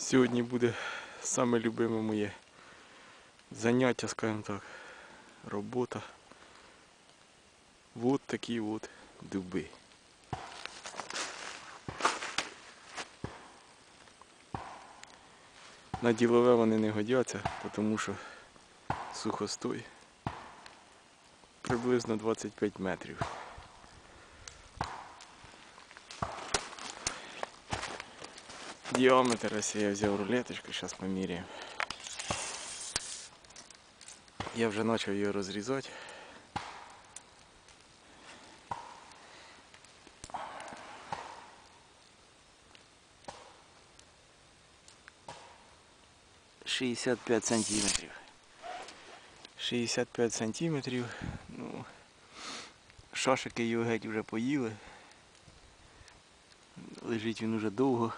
Сьогодні буде саме любиме моє заняття, скажімо так, робота. Вот такі от дуби. На ділове вони не годяться, тому що сухостой приблизно 25 метрів. Діаметр, ось я взяв рулеточку, зараз поміряємо. Я вже почав її розрізати. Шістдесят п'ять сантиметрів. 65 сантиметрів. Ну, шашики його геть вже поїли. Лежить він уже довго.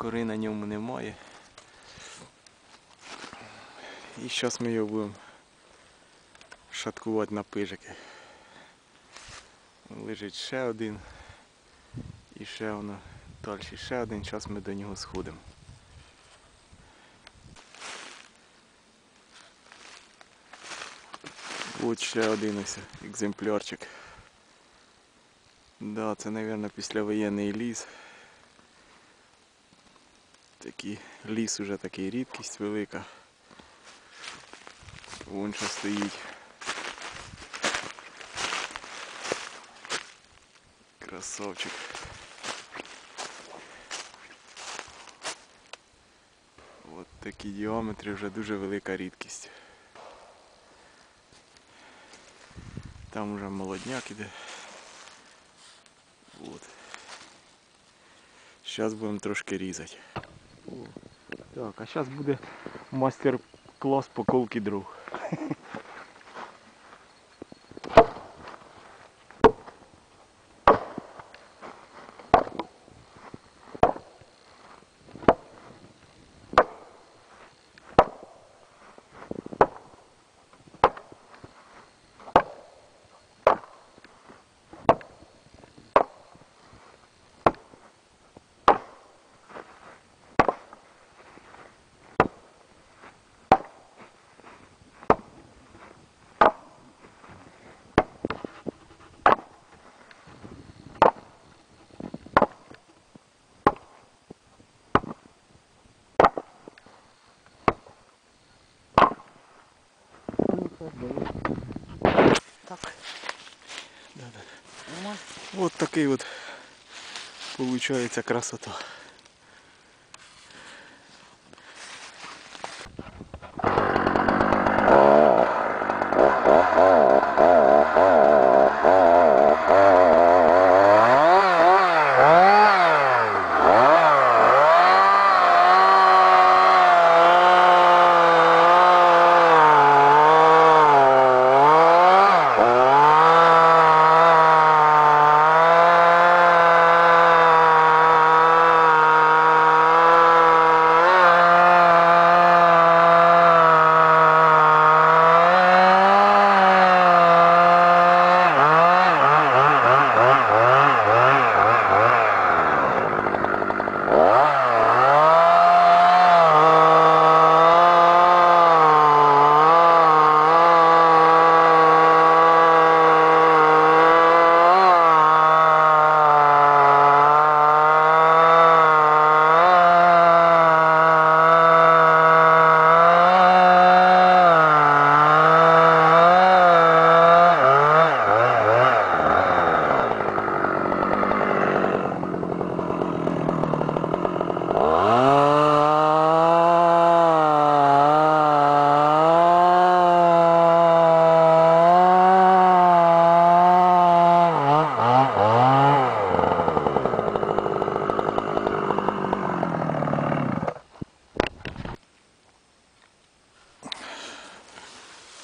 Кори на ньому немає. І зараз ми його будемо шаткувати на пижики. Лежить ще один. І ще воно далі ще один. Зараз ми до нього сходимо. От ще один ось екземплярчик. Да, це, мабуть, післявоєнний ліс. Такий ліс уже такий рідкість велика. Вон що стоїть. Красавчик. От такі діаметри вже дуже велика рідкість. Там уже молодняк іде. От. Зараз будемо трошки різати. Так, а зараз буде мастер-клас поколки Так, Да-да. Вот такий от получається красота.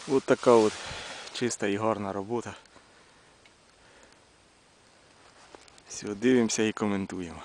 От така от чиста і гарна робота. Все, дивимося і коментуємо.